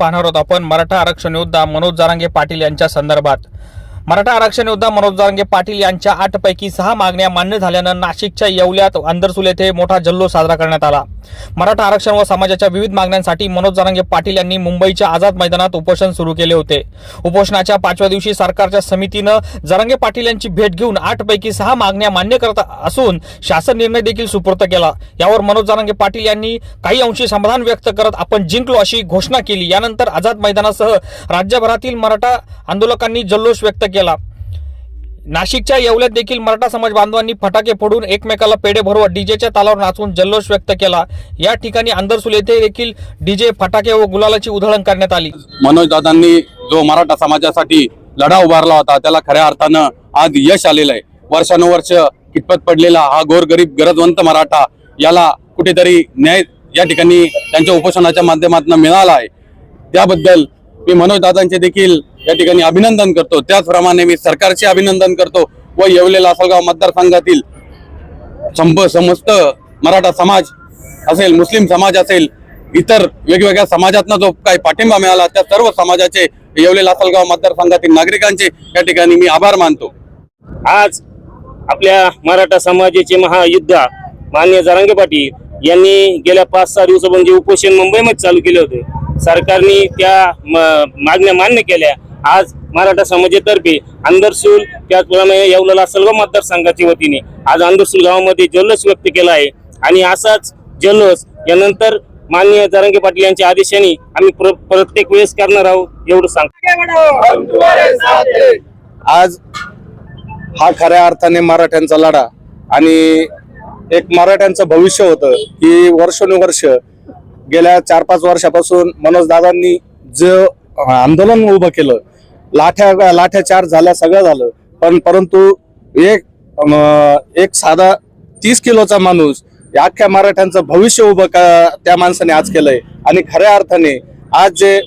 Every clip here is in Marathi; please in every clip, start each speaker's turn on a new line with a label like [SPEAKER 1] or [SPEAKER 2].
[SPEAKER 1] पाहणार आहोत आपण मराठा आरक्षण योद्धा मनोज जारांगे पाटील यांच्या संदर्भात. मराठा आरक्षण योद्धा मनोज जारांगे पाटील यांच्या आठ पैकी सहा मागण्या मान्य झाल्यानं नाशिकच्या येवल्यात अंदरसूल येथे मोठा जल्लोष साजरा करण्यात आला. मराठा आरक्षण व समाजाच्या विविध मागण्यांसाठी मनोज जारंगे पाटील यांनी मुंबईच्या आझाद मैदानात उपोषण सुरू केले होते. उपोषणाच्या पाचव्या दिवशी सरकारच्या समितीनं जारंगे पाटील यांची भेट घेऊन आठ पैकी सहा मागण्या मान्य करत असून शासन निर्णय देखील सुपूर्त केला. यावर मनोज जारंगे पाटील यांनी काही अंशी समाधान व्यक्त करत आपण जिंकलो अशी घोषणा केली. यानंतर आझाद मैदानासह राज्यभरातील मराठा आंदोलकांनी जल्लोष व्यक्त केला. केला. नाशिकच्या येवल्यात देखील मराठा समाज बांधवांनी फटाके फोडून एकमेकाला पेढे भरवत डीजेच्या तालावर नाचून जल्लोष व्यक्त केला. या ठिकाणी अंदरसूल येथे देखील डीजे फटाके व गुलालाची उधळण करण्यात आली.
[SPEAKER 2] मनोज दादांनी जो मराठा समाजासाठी लढा उभारला होता त्याला खऱ्या अर्थानं आज यश आलेलं आहे. वर्षानुवर्ष कितपत पडलेला हा गोरगरीब गरजवंत मराठा याला कुठेतरी न्याय या ठिकाणी त्यांच्या उपोषणाच्या माध्यमातून मिळाला आहे. त्याबद्दल मी मनोज दादांचे देखील या ठिकाणी अभिनंदन करतो. त्याचप्रमाणे मी सरकारचे अभिनंदन करतो व येवले लासलगाव मतदारसंघातील संप समस्त मराठा समाज असेल मुस्लिम समाज असेल इतर वेगवेगळ्या समाजातनं जो काही पाठिंबा मिळाला त्या सर्व समाजाचे येवले लासलगाव मतदारसंघातील नागरिकांचे या ठिकाणी मी आभार मानतो.
[SPEAKER 3] आज आपल्या मराठा समाजाचे महायुद्धा मान्य जरांगे पाटील यांनी गेल्या पाच सहा दिवसापासून जे उपोषण मुंबईमध्ये चालू केले होते. सरकारने त्या मागण्या मान्य केल्या. आज मराठा समाजातर्फे अंदरसूल त्याचप्रमाणे येवला सर्व मतदारसंघाच्या वतीने आज अंदरसूल गावामध्ये जल्लोष व्यक्त केला आहे. आणि असाच जल्लोष यानंतर माननीय जरंगे पाटील यांच्या आदेशाने आम्ही प्रत्येक वेळेस करणार आहोत एवढं सांगतो.
[SPEAKER 4] आज हा खऱ्या अर्थाने मराठ्यांचा लढा आणि एक मराठ्यांचं भविष्य होतं की वर्षानुवर्ष गेल्या चार पाच वर्षापासून मनोज दादांनी जे आंदोलन उभं केलं लाठ्या लाठ्याचार झाल्या सगळं झालं. पण परंतु एक एक साधा तीस किलोचा माणूस या अख्ख्या मराठ्यांचं भविष्य उभं का त्या माणसाने आज केलंय. आणि खऱ्या अर्थाने आज जे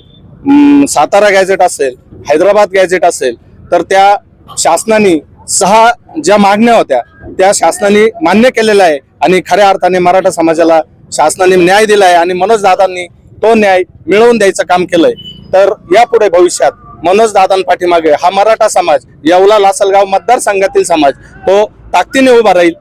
[SPEAKER 4] सातारा गॅजेट असेल हैदराबाद गॅजेट असेल तर त्या शासनाने सहा ज्या मागण्या होत्या त्या शासनाने मान्य केलेल्या आहे. आणि खऱ्या अर्थाने मराठा समाजाला शासनाने न्याय दिलाय. आणि मनोज दादांनी तो न्याय मिळवून द्यायचं काम केलंय. तर यापुढे भविष्यात मनोज दादांपाठीमागे हा मराठा समाज येवला लासलगाव मतदारसंघातील समाज तो ताकदीने उभा राहील.